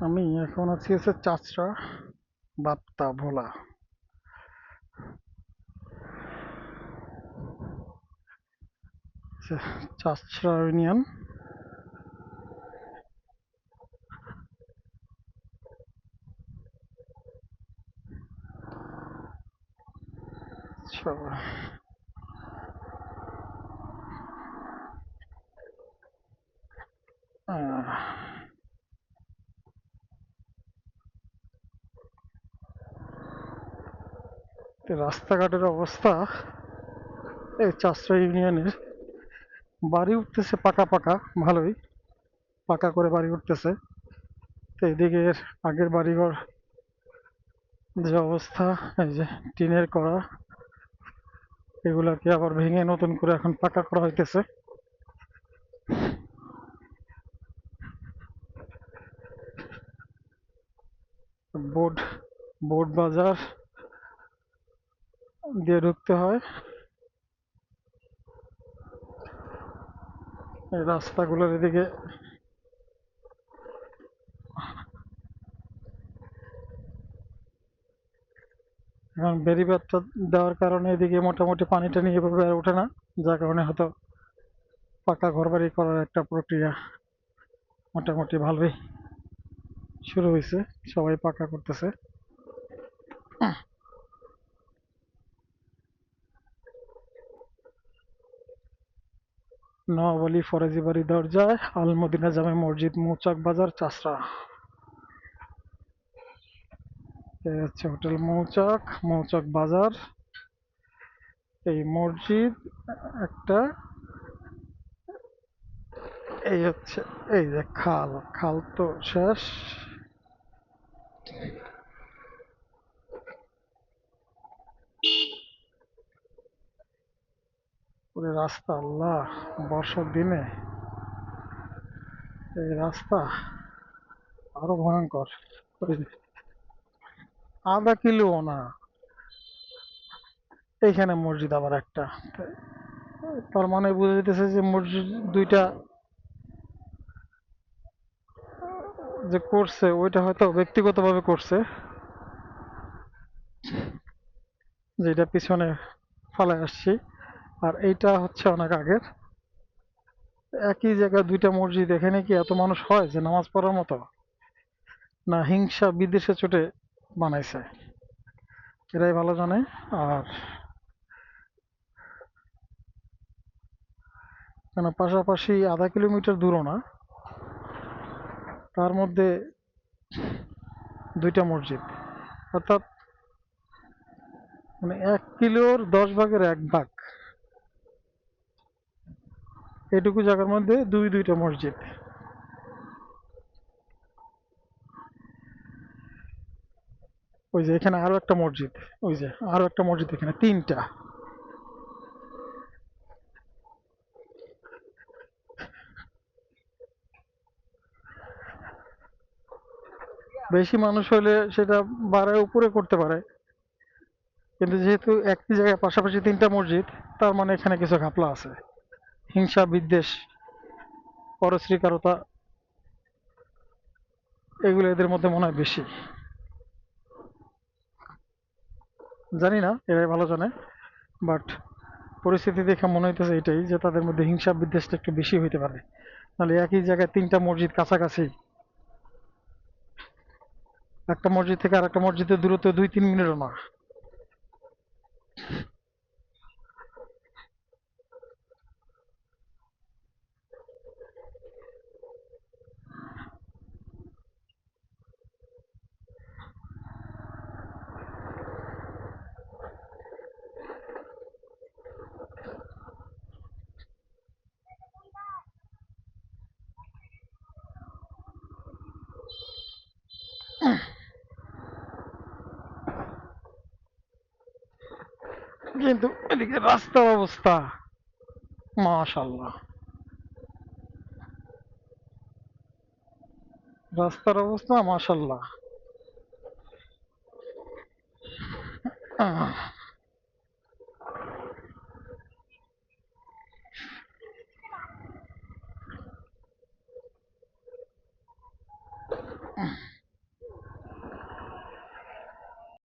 আমি এখন আছি হচ্ছে চাচরা বাপ্তা ভোলা। চা- চাচরা ইউনিয়ন। আচ্ছা। আহ, রাস্তাঘাটের অবস্থা। এই চাষরা ইউনিয়নের। বাড়ি উঠতেছে পাকা পাকা, ভালোই। পাকা করে বাড়ি উঠতেছে। তো এদিকে আগের বাড়িঘর যে অবস্থা, এই যে টিনের করা এগুলাকে আবার ভেঙে নতুন করে এখন পাকা করা হইতেছে। বোর্ড বোর্ড বাজার দিয়ে ঢুকতে হয়। এই রাস্তাগুলোর এদিকে। এখন বেরিবাদটা দেওয়ার কারণে এদিকে মোটামুটি পানিটা নিয়ে এভাবে আর ওঠে না, যার কারণে হয়তো পাকা ঘরবাড়ি করার একটা প্রক্রিয়া মোটামুটি ভালোই শুরু হয়েছে, সবাই পাকা করতেছে। নওয়ালি ফরাজি বাড়ি দরজায় আলমদিনা জামে মসজিদ, মৌচাক বাজার চাষরা হচ্ছে হোটেল মৌচাক মৌচাক বাজার। এই মসজিদ একটা, এই হচ্ছে, এই যে খাল খাল তো শেষ। পুরো রাস্তা, আল্লাহ, বর্ষার দিনে এই রাস্তা আরও ভয়ঙ্কর। আধা কিলো না। এইখানে মসজিদ আবার একটা। তার মানে বুঝে যেতেছে যে মসজিদ দুইটা যে করছে, ওইটা হয়তো ব্যক্তিগতভাবে করছে যেটা পিছনে ফালায় আসছি। আর এইটা হচ্ছে অনেক আগের। একই জায়গায় দুইটা মসজিদ, এখানে কি এত মানুষ হয় যে নামাজ পড়ার মতো? না, হিংসা বিদেশে চোটে বানাইছে। এরাই ভালো জানে। আর কেন, পাশাপাশি আধা কিলোমিটার দূরও না। তার মধ্যে দুইটা মসজিদ। অর্থাৎ মানে এক কিলোর দশ ভাগের এক ভাগ। এটুকু জায়গার মধ্যে দুই দুইটা মসজিদ। ওই যে এখানে আরও একটা মসজিদ, ওই যে আরও একটা মসজিদ এখানে, তিনটা। বেশি মানুষ হলে সেটা বাড়ায় উপরে করতে পারে। কিন্তু যেহেতু একই জায়গায় পাশাপাশি তিনটা মসজিদ, তার মানে এখানে কিছু ঘাপলা আছে। হিংসা, বিদ্বেষ পরশ্রীকারতা এগুলো এদের মধ্যে মনে হয় বেশি। জানি না এরাই ভালো জানে বাট পরিস্থিতি দেখে মনে হইতেছে এটাই যে তাদের মধ্যে হিংসা, বিদ্বেষটা একটু বেশি হইতে পারে। নাহলে একই জায়গায় তিনটা মসজিদ কাছাকাছি। একটা মসজিদ থেকে আর একটা মসজিদের দূরত্ব দুই তিন মিনিটও না। কিন্তু এদিকে রাস্তার অবস্থা। মাশাল্লাহ রাস্তার অবস্থা মাশাল্লাহ উহ।